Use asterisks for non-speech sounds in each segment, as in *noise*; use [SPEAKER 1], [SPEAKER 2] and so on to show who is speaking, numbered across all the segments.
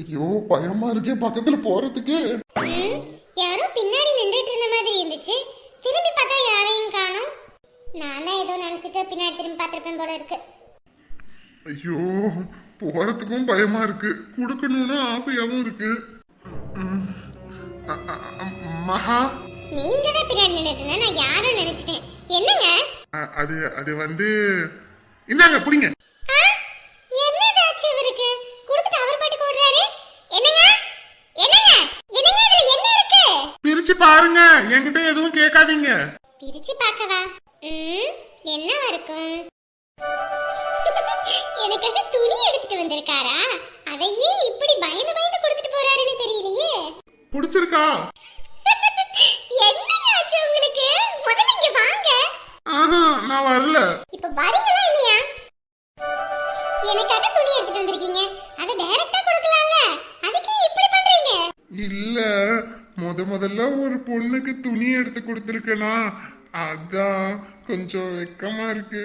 [SPEAKER 1] ஐயோ பயமா இருக்கே பக்கத்துல போறதுக்கு.
[SPEAKER 2] யாரோ பின்னாடி நின்றுட்டு இருந்த மாதிரி இருந்துச்சு. திரும்பி பார்த்தா யாரையும் காணோம். நான் தான் ஏதோ நினைச்சிட்டு பின்னாடி திரும்பி பார்த்திருப்பேன் போல இருக்கு.
[SPEAKER 1] ஐயோ போறதுக்கும் பயமா இருக்கு. கொடுக்கணும்னு ஆசையாவும் இருக்கு. மகா.
[SPEAKER 2] நீங்க தான் பின்னாடி நின்றுட்டு நான் யாரும் நினைச்சிட்டேன். என்னங்க?
[SPEAKER 1] அது அது வந்து இந்தாங்க புடிங்க
[SPEAKER 2] ஆ, என்னதாச்சு இவருக்கு கொடுத்துட்டு அவர் பாட்டுக்கு ஓடுறாரு என்னங்க என்னங்க என்னங்க இதுல என்ன இருக்கு
[SPEAKER 1] பிரிச்சு பாருங்க. என்கிட்ட எதுவும் கேட்காதீங்க.
[SPEAKER 2] பிரிச்சு பார்க்கவா? ம் என்னவா இருக்கும்? *laughs* எனக்காக துணி எடுத்துட்டு வந்திருக்காரா? அதையே இப்படி பயந்து பயந்து கொடுத்துட்டு போறாருன்னு தெரியலையே.
[SPEAKER 1] பிடிச்சிருக்கா? *laughs*
[SPEAKER 2] என்னங்க ஆச்சு உங்களுக்கு? முதல்ல இங்க வாங்க.
[SPEAKER 1] ஆஹா நான் வரல.
[SPEAKER 2] இப்ப வரீங்களா?
[SPEAKER 1] முதல்ல ஒரு பொண்ணுக்கு துணி எடுத்து கொடுத்துருக்கேனா? அதான் கொஞ்சம் வெக்கமா இருக்கு.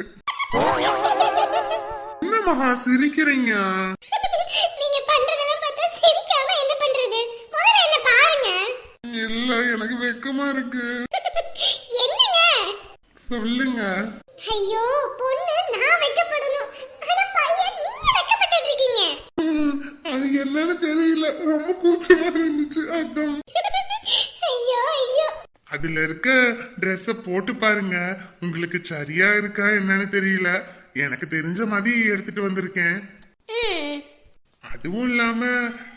[SPEAKER 1] என்ன மகா சிரிக்கிறீங்க? இல்ல எனக்கு வெக்கமா இருக்கு. சொல்லுங்க.
[SPEAKER 2] ஐயோ பொண்ணு நான் வைக்கப்படணும். ஆனா பையன் நீங்க வைக்கப்பட்டு இருக்கீங்க.
[SPEAKER 1] ம், அது என்னன்னு தெரியல. ரொம்ப கூச்சமா இருந்துச்சு அதான். அதுல இருக்க ட்ரெஸ்ஸ போட்டு பாருங்க. உங்களுக்கு சரியா இருக்கா என்னன்னு தெரியல. எனக்கு தெரிஞ்ச மாதிரி எடுத்துட்டு வந்திருக்கேன். அதுவும் இல்லாம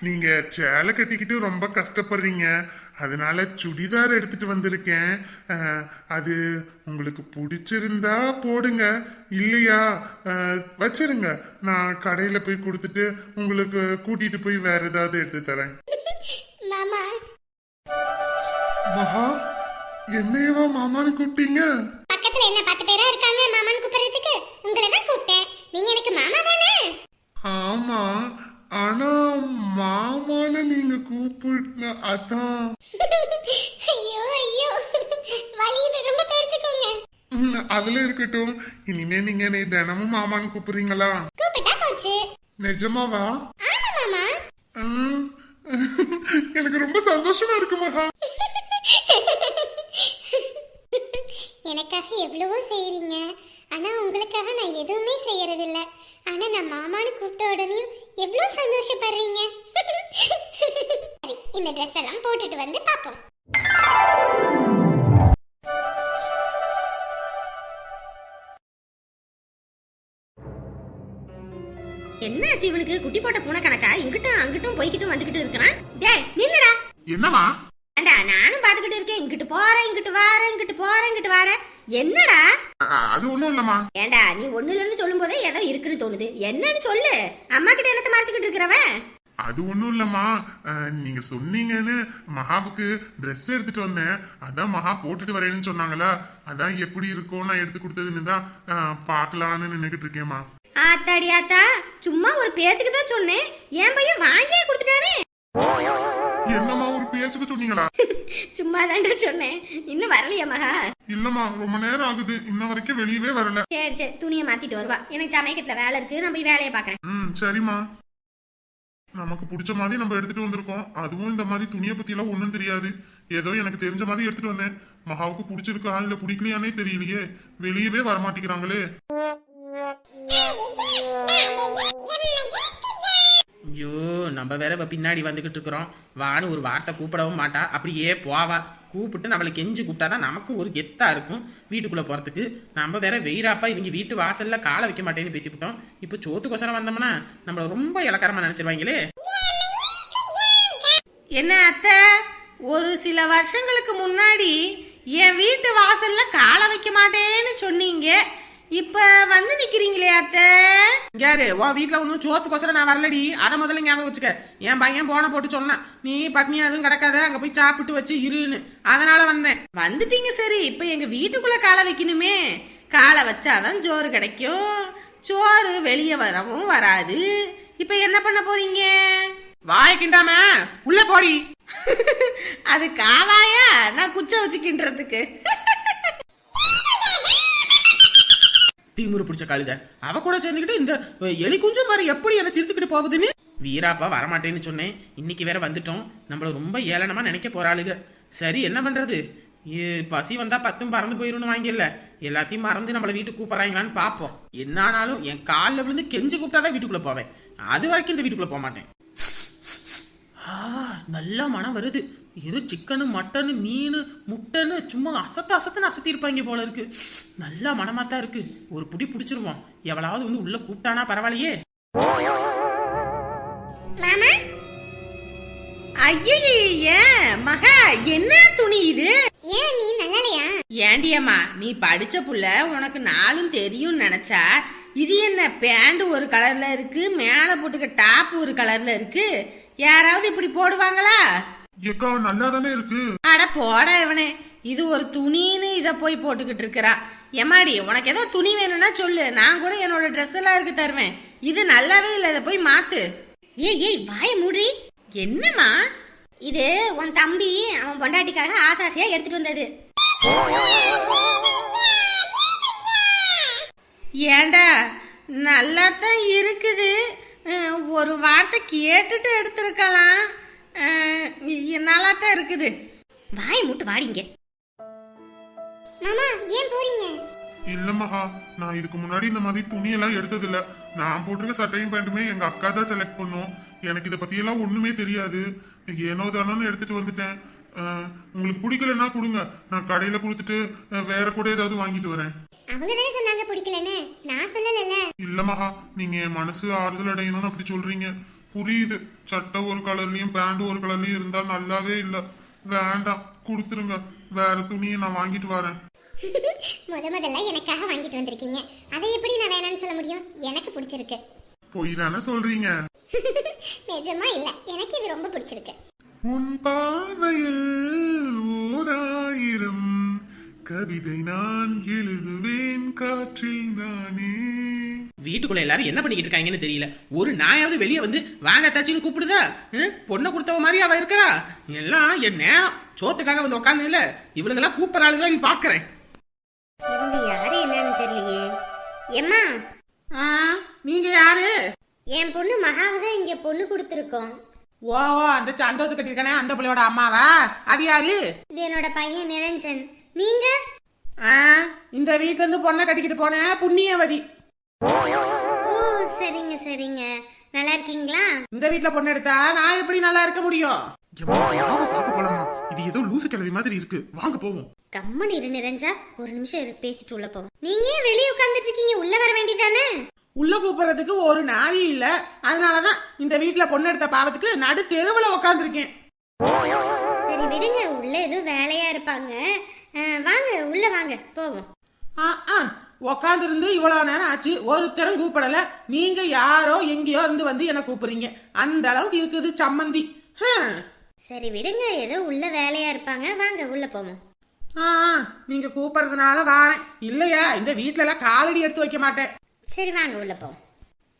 [SPEAKER 1] நீங்க சேலை கட்டிக்கிட்டு ரொம்ப கஷ்டப்படுறீங்க. அதனால சுடிதார் எடுத்துட்டு வந்திருக்கேன். அது உங்களுக்கு பிடிச்சிருந்தா போடுங்க. இல்லையா? வச்சிருங்க. நான் கடையில போய் கொடுத்துட்டு உங்களுக்கு கூட்டிட்டு போய் வேற ஏதாவது எடுத்து தரேன்.
[SPEAKER 2] மாமா.
[SPEAKER 1] மகா என்னையவா மாமான்னு கூப்பிட்டீங்க?
[SPEAKER 2] பக்கத்துல என்ன பத்து பேரா இருக்காங்க மாமான்னு கூப்பிடுறதுக்கு? உங்களை தான் கூப்பிட்டேன். நீங்க எனக்கு மாமா தானே?
[SPEAKER 1] ஆமா. ஆனா மாமான்னு நீங்க கூப்பிட்ட அதான்.
[SPEAKER 2] ஐயோ ஐயோ. வலியுது. ரொம்ப துடிச்சுக்கோங்க.
[SPEAKER 1] அதுல இருக்கட்டும். இனிமே நீங்க என்னை தினமும் மாமான்னு கூப்பிடுறீங்களா?
[SPEAKER 2] கூப்பிட்டா போச்சு.
[SPEAKER 1] நிஜமாவா?
[SPEAKER 2] ஆமா மாமா.
[SPEAKER 1] எனக்கு ரொம்ப சந்தோஷமா இருக்கு மகா. *laughs*
[SPEAKER 2] எனக்காக எவ்வளவோ செய்றீங்க. ஆனா உங்களுக்காக நான் எதுவுமே செய்யறது இல்ல ஆனா நான் மாமான்னு கூப்பிட்ட உடனே எவ்வளவு சந்தோஷப்படுறீங்க. *laughs* சரி இந்த ட்ரெஸ் எல்லாம் போட்டுட்டு வந்து பாப்போம்.
[SPEAKER 3] என்னாச்சு இவனுக்கு? குட்டி போட்ட பூனை கணக்கா? இங்கிட்டும் அங்கிட்டும் போய்கிட்டும் வந்துகிட்டு இருக்கிறான். டேய் நில்லுடா.
[SPEAKER 1] என்னவா
[SPEAKER 3] ஏண்டா நானும் பாத்துக்கிட்டு இருக்கேன். இங்கிட்டு போறேன் இங்கிட்டு வாரேன் இங்கிட்டு போறேன் இங்கிட்டு வாரேன். என்னடா?
[SPEAKER 1] அது ஒண்ணும் இல்லம்மா.
[SPEAKER 3] ஏண்டா நீ ஒண்ணுல இருந்து சொல்லும் போதே ஏதோ இருக்குன்னு தோணுது. என்னன்னு சொல்லு. அம்மா கிட்ட என்னத்த மறைச்சுக்கிட்டு இருக்கிறவன்
[SPEAKER 1] அது ஒண்ணும் இல்லம்மா. அஹ், நீங்க சொன்னீங்கன்னு மகாவுக்கு Dress எடுத்துட்டு வந்தேன். அதான் மகா போட்டுட்டு வரேன்னு சொன்னாங்களா? அதான் எப்படி இருக்கும் நான் எடுத்து கொடுத்ததுன்னு தான் அஹ், பார்க்கலான்னு நின்னுகிட்டு இருக்கேம்மா.
[SPEAKER 3] ஆத்தாடி ஆத்தா சும்மா ஒரு பேச்சுக்கு தான் சொன்னேன். என் பையன் சும்மா தாண்டா சொன்னேன். இன்னும் வரலையா மகா?
[SPEAKER 1] இல்லம்மா ரொம்ப நேரம் ஆகுது. இன்ன வரைக்கும் வெளியவே வரல.
[SPEAKER 3] சரி சரி. துணியை மாத்திட்டு வருவா. எனக்கு சமைக்கட்டுல வேலை இருக்கு. நான் போய் வேலையை பாக்குறேன்
[SPEAKER 1] ம் சரிம்மா. நமக்கு பிடிச்ச மாதிரி நம்ம எடுத்துட்டு வந்திருக்கோம். அதுவும் இந்த மாதிரி துணியை பத்தி எல்லாம் ஒண்ணும் தெரியாது. ஏதோ எனக்கு தெரிஞ்ச மாதிரி எடுத்துட்டு வந்தேன். மகாவுக்கு பிடிச்சிருக்கா இல்ல பிடிக்கலையானே தெரியலையே. வெளியவே வரமாட்டேங்கிறாங்களே.
[SPEAKER 4] நம்ம வேற பின்னாடி வந்துகிட்டு இருக்கிறோம். வான்னு ஒரு வார்த்தை கூப்பிடவும் மாட்டா. அப்படியே போவா. கூப்பிட்டு நம்மளை கெஞ்சி கூப்பிட்டாதான் நமக்கு ஒரு கெத்தா இருக்கும். வீட்டுக்குள்ள போறதுக்கு. நம்ம வேற வெயிராப்பா இவங்க வீட்டு வாசல்ல காலை வைக்க மாட்டேன்னு பேசிவிட்டோம். இப்போ சோத்துக்கோசரம் வந்தோம்னா நம்மள ரொம்ப இலக்காரமா நினைச்சிருவாங்களே.
[SPEAKER 3] என்ன அத்தை? ஒரு சில வருஷங்களுக்கு முன்னாடி என் வீட்டு வாசல்ல காலை வைக்க மாட்டேன்னு சொன்னீங்க. இப்ப வந்து நிக்கிறீங்களே அத்தை?
[SPEAKER 4] யாரு? உன் வீட்டுல ஒன்றும் சோத்துக்கோசரம் நான் வரலடி. அதை முதல்ல ஞாபகம் வச்சுக்க. என் பையன் போன போட்டு சொன்னான். நீ பட்னியா எதுவும் கிடக்காத அங்க போய் சாப்பிட்டு வச்சு இருன்னு. அதனால வந்தேன்.
[SPEAKER 3] வந்துட்டீங்க சரி. இப்ப எங்க வீட்டுக்குள்ள காலை வைக்கணுமே. காலை வச்சாதான் சோறு கிடைக்கும். சோறு வெளியே வரவும் வராது. இப்ப என்ன பண்ண போறீங்க?
[SPEAKER 4] வாய கிண்டாம உள்ள போடி. *laughs*
[SPEAKER 3] அது காவாயா? நான் குச்ச வச்சு கிண்டுறதுக்கு. *laughs*
[SPEAKER 4] தீமுறு பிடிச்ச கழுத. அவ கூட சேர்ந்துக்கிட்டு இந்த எலி குஞ்சும் பாரு எப்படி என்ன சிரிச்சுக்கிட்டு போகுதுன்னு? வீராப்பா வரமாட்டேன்னு சொன்னேன். இன்னைக்கு வேற வந்துட்டோம். நம்மள ரொம்ப ஏளனமா நினைக்க போறாளுங்க சரி என்ன பண்றது? ஏ, பசி வந்தா பத்தும் பறந்து போயிரும்னு வாங்கிடல எல்லாத்தையும் மறந்து நம்மள வீட்டுக்கு கூப்பிடுறாங்களான்னு பாப்போம். என்ன ஆனாலும் என் காலில் விழுந்து கெஞ்சு கூப்பிட்டாதான் வீட்டுக்குள்ள போவேன். அது வரைக்கும் இந்த வீட்டுக்குள்ள போக மாட்டேன். நல்ல மனம் வருது. இரு சிக்கனு மட்டனு மீன் முட்டைன்னு சும்மா அசத்து அசத்துன்னு அசத்தி இருப்பாங்க போல இருக்கு. நல்ல மனமா தான் இருக்கு. ஒரு புடி பிடிச்சிருவோம் எவளாவது வந்து உள்ள கூப்பிட்டானா பரவாயில்லையே.
[SPEAKER 3] ஐய மகா என்ன துணி இது?
[SPEAKER 5] ஏன் நீ நல்லாலையா?
[SPEAKER 3] ஏண்டியம்மா நீ படிச்ச புள்ள உனக்கு நாளும் தெரியும்னு நினைச்சா இது என்ன பேண்ட் ஒரு கலர்ல இருக்கு மேல போட்டுக்க டாப் ஒரு கலர்ல இருக்கு? யாராவது இப்படி போடுவாங்களா?
[SPEAKER 1] ஏக்கா நல்லா தானே இருக்கு.
[SPEAKER 3] அட போடா இவனே. இது ஒரு துணின்னு இத போய் போட்டுக்கிட்டு இருக்கிறா. எம்மாடி உனக்கு ஏதோ துணி வேணும்னா சொல்லு. நான் கூட என்னோட ட்ரெஸ் எல்லாம் இருக்கு தருவேன். இது நல்லாவே இல்லை இதை போய் மாத்து.
[SPEAKER 5] ஏய் ஏய் வாய மூடி.
[SPEAKER 3] என்னம்மா?
[SPEAKER 5] இது உன் தம்பி அவன் பொண்டாட்டிக்காக ஆசாசியா எடுத்துட்டு வந்தது.
[SPEAKER 3] ஏண்டா நல்லா தான் இருக்குது. ஒரு வார்த்தை கேட்டுட்டு எடுத்திருக்கலாம். நல்லா தான் இருக்குது.
[SPEAKER 5] வாய மூட்டு வாடிங்க. மாமா ஏன் போறீங்க?
[SPEAKER 1] இல்ல மகா நான் இதுக்கு முன்னாடி இந்த மாதிரி துணியெல்லாம் எடுத்தது இல்ல நான் போட்டிருக்க சட்டையும் பேண்ட்டுமே எங்க அக்கா தான் செலக்ட் பண்ணும். எனக்கு இதை பத்தி எல்லாம் ஒண்ணுமே தெரியாது. ஏனோ தானோன்னு எடுத்துட்டு வந்துட்டேன். உங்களுக்கு பிடிக்கலன்னா கொடுங்க. நான் கடையில கொடுத்துட்டு வேற கூட ஏதாவது வாங்கிட்டு வரேன்.
[SPEAKER 5] அவங்க தானே சொன்னாங்க பிடிக்கலன்னு? நான் சொல்லல
[SPEAKER 1] இல்ல மகா நீங்க என் மனசு ஆறுதல் அடையணும்னு அப்படி சொல்றீங்க. புரியுது. சட்டை ஒரு கலர்லயும் பேண்ட் ஒரு கலர்லயும் இருந்தா நல்லாவே இல்ல. வேண்டாம் கொடுத்துருங்க. வேற துணியை நான் வாங்கிட்டு வரேன். *laughs*
[SPEAKER 5] முத முதல்ல எனக்காக வாங்கிட்டு வந்திருக்கீங்க. அதை எப்படி நான் வேணாம்னு சொல்ல முடியும்? எனக்கு பிடிச்சிருக்கு.
[SPEAKER 1] பொய் தானே சொல்றீங்க. *laughs*
[SPEAKER 5] நிஜமா இல்ல. எனக்கு இது ரொம்ப பிடிச்சிருக்கு.
[SPEAKER 1] உன் பார்வையில் ஓராயிரம் கவிதை நான் எழுதுவேன் காற்றில் நானே.
[SPEAKER 4] வீட்டுக்குள்ள எல்லாரும் என்ன பண்ணிக்கிட்டு இருக்காங்கன்னு தெரியல. ஒரு நாயாவது வெளியே வந்து வாங்க தாச்சின்னு கூப்பிடுதா? பொண்ணை கொடுத்தவ மாதிரி அவ இருக்கிறா? எல்லாம் என் நேரம் சோத்துக்காக வந்து உட்காந்து இல்ல இவளுங்கெல்லாம் கூப்பிடறாளுங்களான்னு பாக்குறேன்.
[SPEAKER 5] இவங்க யாரு என்னன்னு தெரியலையே. எம்மா?
[SPEAKER 3] ஆ, நீங்க யாரு?
[SPEAKER 5] என் பொண்ணு மகாவை தான் இங்க பொண்ணு கொடுத்துருக்கோம்.
[SPEAKER 4] ஓ ஓ அந்த சந்தோஷம் கட்டிருக்கானே அந்த பிள்ளையோட அம்மாவா? அது யாரு?
[SPEAKER 5] இது என்னோட பையன் நிரஞ்சன். நீங்க?
[SPEAKER 4] ஆ, இந்த வீட்டுல இருந்து பொண்ணை கட்டிக்கிட்டு போன புண்ணியவதி.
[SPEAKER 5] ஓ சரிங்க சரிங்க. நல்லா இருக்கீங்களா?
[SPEAKER 4] இந்த வீட்டுல பொண்ணு எடுத்தா நான் எப்படி நல்லா இருக்க முடியும்?
[SPEAKER 1] பார்க்க போலாமா? இது ஏதோ லூசு கிழவி மாதிரி இருக்கு. வாங்க போவோம்.
[SPEAKER 5] கம்மன் இரு நிறைஞ்சா ஒரு நிமிஷம் இரு பேசிட்டு உள்ள போவோம். நீங்க ஏன் வெளியே உட்கார்ந்துட்டு இருக்கீங்க? உள்ள வர வேண்டியதானே
[SPEAKER 4] உள்ள கூப்பிடுறதுக்கு ஒரு நாதி இல்ல. அதனாலதான் இந்த வீட்டுல பொண்ணு எடுத்த பாவத்துக்கு நடு தெருவுல உட்காந்துருக்கேன்
[SPEAKER 5] சரி விடுங்க. உள்ள ஏதோ வேலையா இருப்பாங்க. வாங்க உள்ள வாங்க போவோம்.
[SPEAKER 4] உக்காந்து இருந்து இவ்வளவு நேரம் ஆச்சு. ஒருத்தரும் கூப்பிடல. நீங்க யாரோ எங்கேயோ இருந்து வந்து என்ன கூப்பிடுறீங்க. அந்த அளவுக்கு இருக்குது சம்மந்தி.
[SPEAKER 5] சரி விடுங்க ஏதோ உள்ள வேலையா இருப்பாங்க. வாங்க உள்ள போவோம்.
[SPEAKER 4] ஆ, ஆ, நீங்க கூப்பிடுறதுனால வாரேன். இல்லையா இந்த வீட்ல எல்லாம் காலடி எடுத்து வைக்க மாட்டேன்.
[SPEAKER 5] சரி வாங்க உள்ள போவோம்.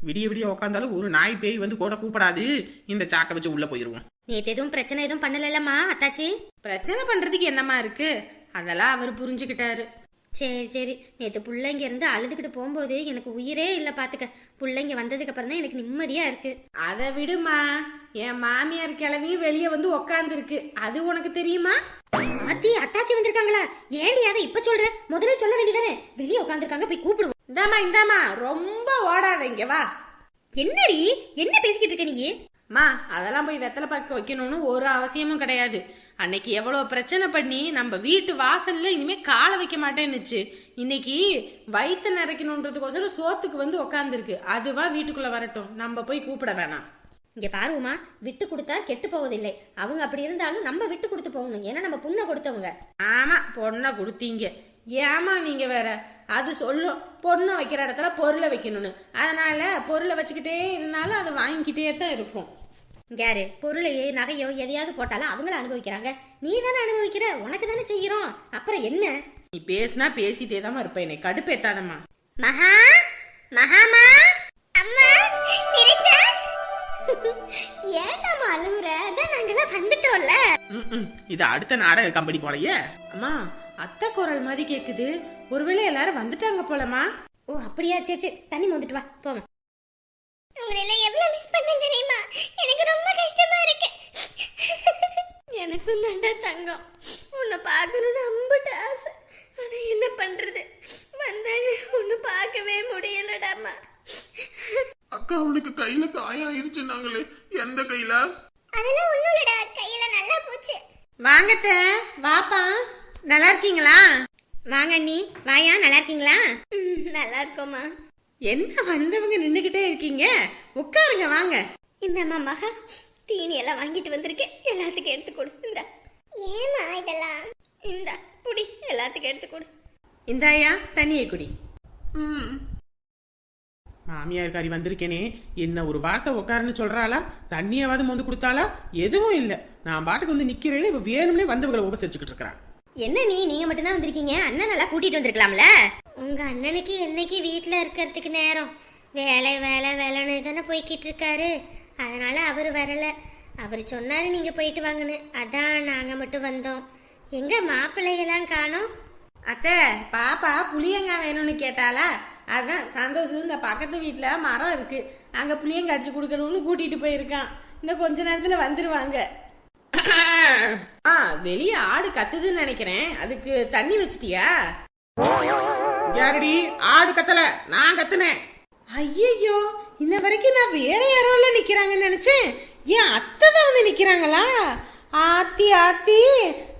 [SPEAKER 4] விடிய விடிய உட்காந்தாலும் ஒரு நாய் பேய் வந்து கூட கூப்பிடாது. இந்த சாக்கை வச்சு உள்ள போயிருவோம்.
[SPEAKER 5] நேத்து எதுவும் பிரச்சனை எதுவும் பண்ணலல்லம்மா அத்தாச்சி?
[SPEAKER 3] பிரச்சனை பண்றதுக்கு என்னம்மா இருக்கு? அதெல்லாம் அவர் புரிஞ்சுக்கிட்டாரு.
[SPEAKER 5] சரி சரி. நேத்து புள்ளைங்க இருந்து அழுதுகிட்டு போகும்போது எனக்கு உயிரே இல்ல பாத்துக்க. புள்ளைங்க வந்ததுக்கு அப்புறம் தான் எனக்கு நிம்மதியா இருக்கு.
[SPEAKER 3] அதை விடுமா. என் மாமியார் கிளவி வெளியே வந்து உக்காந்துருக்கு. அது உனக்கு தெரியுமா?
[SPEAKER 5] ஆத்தி அத்தாச்சி வந்திருக்காங்களா? ஏன்டி அதை இப்ப சொல்ற? முதல்ல சொல்ல வேண்டியதானே? வெளியே உட்காந்துருக்காங்க போய் கூப்பிடுவோம்.
[SPEAKER 3] இந்தாம்மா இந்தாம்மா. ரொம்ப ஓடாத இங்க வா.
[SPEAKER 5] என்னடி? என்ன பேசிக்கிட்டு இருக்க நீ?
[SPEAKER 3] மா அதெல்லாம் போய் வெத்தலை பாக்க வைக்கணும்னு ஒரு அவசியமும் கிடையாது. அன்னைக்கு எவ்வளவு பிரச்சனை பண்ணி நம்ம வீட்டு வாசல்ல இனிமே காலை வைக்க மாட்டேன்னுச்சு. இன்னைக்கு வயிற்று நிறைக்கணுன்றதுக்கோசரம் சோத்துக்கு வந்து உக்காந்துருக்கு. அதுவா வீட்டுக்குள்ள வரட்டும். நம்ம போய் கூப்பிட வேணாம்.
[SPEAKER 5] இங்க பாருமா விட்டு கொடுத்தா கெட்டு போவதில்லை. அவங்க அப்படி இருந்தாலும் நம்ம விட்டு கொடுத்து போகணும். ஏன்னா நம்ம புண்ணை கொடுத்தவங்க.
[SPEAKER 3] ஆமா பொண்ணை கொடுத்தீங்க. ஏமா நீங்க வேற? அது சொல்லும். பொண்ணை வைக்கிற இடத்துல பொருளை வைக்கணும்னு. அதனால பொருளை வச்சுக்கிட்டே இருந்தாலும் அது வாங்கிக்கிட்டே தான் இருக்கும்.
[SPEAKER 5] யாரு? பொருளையோ நகையோ எதையாவது போட்டாலும் அவங்கள அனுபவிக்கிறாங்க. நீ தானே அனுபவிக்கிற? உனக்கு தானே செய்யறோம். அப்புறம் என்ன?
[SPEAKER 3] நீ பேசினா பேசிட்டே தான் இருப்ப. என்னை கடுப்பேத்தாதம்மா
[SPEAKER 5] மகா? மகாமா? அம்மா? நினைச்சா? *laughs* ஏன்டாமா அழுவுற? அதான் நாங்கெல்லாம் வந்துட்டோம்ல.
[SPEAKER 4] இது அடுத்த நாடக கம்பெனி போலயே.
[SPEAKER 3] அம்மா அத்தை குரல் மாதிரி கேக்குது. ஒருவேளை எல்லாரும் வந்துட்டாங்க போலமா
[SPEAKER 5] ஓ அப்படியா? சரி சரி. தண்ணி மோந்துட்டு வா. போவோம் உங்களை எல்லாம் எவ்வளவு மிஸ் பண்ணேன் தெரியுமா? எனக்கு ரொம்ப கஷ்டமா இருக்கு. எனக்கும் தாண்டா தங்கம். உன்னை பார்க்கணும்னு அம்பிட்டு ஆசை. ஆனா என்ன பண்றது? வந்தாங்க உன்னை பார்க்கவே முடியலடாமா.
[SPEAKER 1] அக்கா அவனுக்கு கையில காயாயிருச்சுன்னாங்களே எந்த கையில?
[SPEAKER 5] அதெல்லாம் ஒண்ணும் இல்லடா. கையில நல்லா போச்சு.
[SPEAKER 3] வாங்கத்த வாப்பா. நல்லா இருக்கீங்களா?
[SPEAKER 5] வாங்க அண்ணி. வாயா நல்லா இருக்கீங்களா? நல்லா இருக்கோமா
[SPEAKER 3] என்ன வந்தவங்க நின்னுகிட்டே இருக்கீங்க? உட்காருங்க வாங்க.
[SPEAKER 5] இந்த மகா தீனி எல்லாம் வாங்கிட்டு வந்திருக்கேன் எல்லாத்துக்கும் எடுத்து கொடு. இந்த. ஏமா இதெல்லாம்? இந்த புடி எல்லாத்துக்கும் எடுத்து கொடு.
[SPEAKER 3] இந்தாயா தண்ணியை குடி.
[SPEAKER 4] மாமியார்காரி வந்திருக்கேனே. என்ன ஒரு வார்த்தை உட்காருன்னு சொல்றாளா? தண்ணியாவது மொந்து கொடுத்தாளா? எதுவும் இல்ல. நான் பாட்டுக்கு வந்து நிக்கிறேன் இவ வேணும்னே வந்தவங்களை உபசரிச்சுக்கிட்டு இருக்கிறான்
[SPEAKER 5] என்ன நீ? நீங்க மட்டும் தான் வந்திருக்கீங்க. அண்ணன் நல்லா கூட்டிட்டு வந்திருக்கலாம்ல? உங்க அண்ணனுக்கு என்னைக்கு வீட்ல இருக்கிறதுக்கு நேரம்? வேலை வேலை வேலைன்னு தானே போய்கிட்டு இருக்காரு. அதனால அவர் வரல. அவர் சொன்னாரு நீங்க போயிட்டு வாங்கன்னு. அதான் நாங்க மட்டும் வந்தோம். எங்க மாப்பிள்ளையெல்லாம் காணோம்?
[SPEAKER 3] அத்தை பாப்பா புளியங்காய் வேணும்னு கேட்டாளா? அதான் சந்தோஷம் இந்த பக்கத்து வீட்டில் மரம் இருக்கு. அங்கே புளியங்காய் அடிச்சு கொடுக்கணும்னு கூட்டிட்டு போயிருக்கான். இந்த கொஞ்ச நேரத்தில் வந்துருவாங்க. ஆ வெளியே ஆடு கத்துதுன்னு நினைக்கிறேன். அதுக்கு தண்ணி வச்சிட்டியா?
[SPEAKER 4] யாரடி? ஆடு கத்தல. நான் கத்துனேன்.
[SPEAKER 3] ஐயையோ இன்ன வரைக்கும் நான் வேற யாரோல நிக்கிறாங்கன்னு நினைச்சேன். ஏன் அத்தை தான் வந்து நிக்கிறாங்களா? ஆத்தி ஆத்தி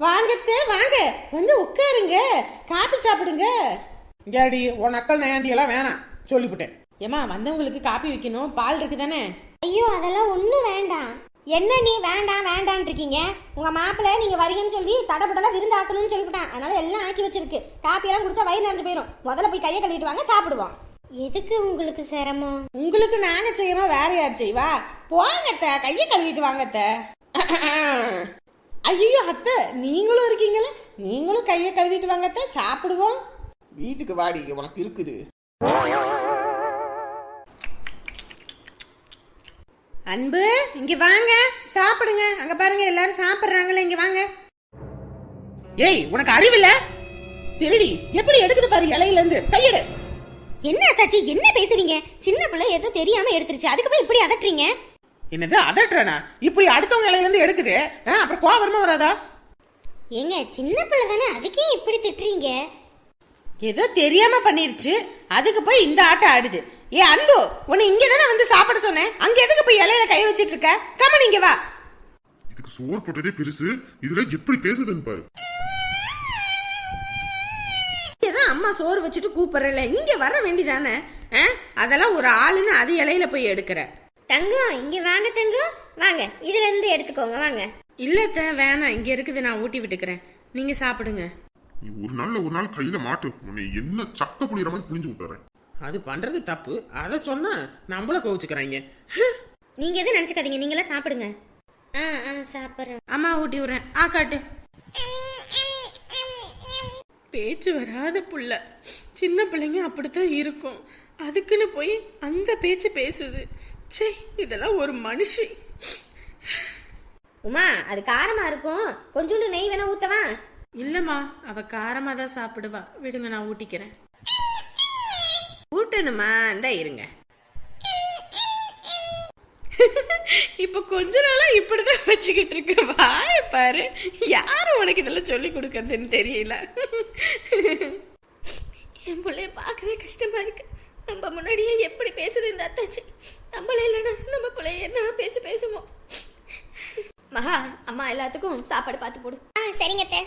[SPEAKER 3] வாங்கத்தே வாங்க. வந்து உட்காருங்க. காப்பி சாப்பிடுங்க.
[SPEAKER 4] யாடி உன் அக்கள் நயாண்டி எல்லாம் வேணாம். சொல்லிவிட்டேன்
[SPEAKER 3] ஏமா வந்தவங்களுக்கு காப்பி வைக்கணும். பால் இருக்கு தானே
[SPEAKER 5] ஐயோ அதெல்லாம் ஒண்ணும் வேண்டாம். என்ன நீ வேண்டாம் வேண்டான் இருக்கீங்க உங்க மாப்பிள்ளை நீங்க வரீங்கன்னு சொல்லி தடபுடலாம் விருந்தாக்கணும்னு சொல்லிவிட்டான். அதனால எல்லாம் ஆக்கி வச்சிருக்கு. காப்பி எல்லாம் குடிச்சா வயிறு நிறைஞ்சு போயிடும் முதல்ல போய் கையை கழுவிட்டு வாங்க சாப்பிடுவோம். எதுக்கு உங்களுக்கு சிரமம்?
[SPEAKER 3] உங்களுக்கு நாங்க செய்யணும் வேற யார் செய்வா? போங்கத்த கையை கழுவிட்டு வாங்கத்த ஐயோ அத்தை நீங்களும் இருக்கீங்களே? நீங்களும் கையை கழுவிட்டு வாங்கத்த சாப்பிடுவோம்.
[SPEAKER 4] வீட்டுக்கு வாடி உனக்கு இருக்குது.
[SPEAKER 3] அன்பு இங்க வாங்க. சாப்பிடுங்க. அங்க பாருங்க எல்லாரும் சாப்பிடுறாங்களே இங்க வாங்க.
[SPEAKER 4] ஏய் உனக்கு அறிவில்ல? திருடி எப்படி எடுக்குது பாரு இலையில இருந்து கையெடு.
[SPEAKER 5] என்ன அத்தாச்சி என்ன பேசுறீங்க? சின்ன பிள்ளை ஏதோ தெரியாம எடுத்துருச்சு. அதுக்கு போய் இப்படி அதட்டுறீங்க?
[SPEAKER 4] என்னது அதட்டுறனா? இப்படி அடுத்தவங்க இலையில இருந்து எடுக்குது? ஆ, அப்புறம் கோவம் வருமா வராதா?
[SPEAKER 5] ஏங்க சின்ன பிள்ளை தானே அதுக்கே இப்படி திட்டுறீங்க?
[SPEAKER 3] ஏதோ தெரியாம பண்ணிருச்சு. அதுக்கு போய் இந்த ஆட்டம் ஆடுது. ஏ அன்பு உன்னை இங்க தானே வந்து சாப்பிட சொன்னேன். அங்க எதுக்கு போய் இலையில கை வச்சிட்டு இருக்க? கமன் இங்க வா.
[SPEAKER 1] இதுக்கு சோறு போட்டதே பெருசு. இதுல எப்படி பேசுதுன்னு பாரு.
[SPEAKER 3] அம்மா சோறு வச்சுட்டு கூப்பிடுறல இங்க வர வேண்டிதானே ஆ? அதெல்லாம் ஒரு ஆளுன்னு அது இலையில போய் எடுக்கிற.
[SPEAKER 5] தங்கம் இங்க வாங்க தங்கம். வாங்க இதுல இருந்து எடுத்துக்கோங்க வாங்க.
[SPEAKER 3] இல்லத்த வேணாம். இங்க இருக்குது நான் ஊட்டி விட்டுக்கிறேன். நீங்க சாப்பிடுங்க.
[SPEAKER 1] நீ ஒரு நாள்ல ஒரு நாள் கையில மாட்டு. உன்னை என்ன சக்க புளியற மாதிரி புரிஞ்சு விட்டுறேன்
[SPEAKER 4] அது பண்றது தப்பு. அதை சொன்னா நம்மள கோவிச்சுக்கிறாங்க.
[SPEAKER 5] நீங்க எதுவும் நினைச்சுக்காதீங்க. நீங்களே சாப்பிடுங்க. ஆ ஆ சாப்பிடுறேன்.
[SPEAKER 3] அம்மா ஊட்டி விடுறேன். ஆ காட்டு. பேச்சு வராத புள்ள. சின்ன பிள்ளைங்க அப்படித்தான் இருக்கும். அதுக்குன்னு போய் அந்த பேச்சு பேசுது. ச்சே இதெல்லாம் ஒரு மனுஷி.
[SPEAKER 5] உமா அது காரமா இருக்கும். கொஞ்சோண்டு நெய் வேணா ஊத்தவா?
[SPEAKER 3] இல்லம்மா அவ காரமா தான் சாப்பிடுவா. விடுங்க நான் ஊட்டிக்கிறேன். ஊட்டணுமா இந்த இருங்க. *laughs* இப்ப கொஞ்ச நாளா இப்படிதான் வச்சுக்கிட்டு இருக்கு. வாய பாரு. யாரும் உனக்கு இதெல்லாம் சொல்லி கொடுக்கறதுன்னு தெரியல. *laughs*
[SPEAKER 5] என் பிள்ளைய பார்க்கவே கஷ்டமா இருக்கு. நம்ம முன்னாடியே எப்படி பேசுது இந்த அத்தாச்சி? நம்மள இல்லைன்னா நம்ம பிள்ளைய என்ன பேச்சு பேசுவோம்? மகா அம்மா எல்லாத்துக்கும் சாப்பாடு பார்த்து போடு. ஆ சரிங்க அத்தை.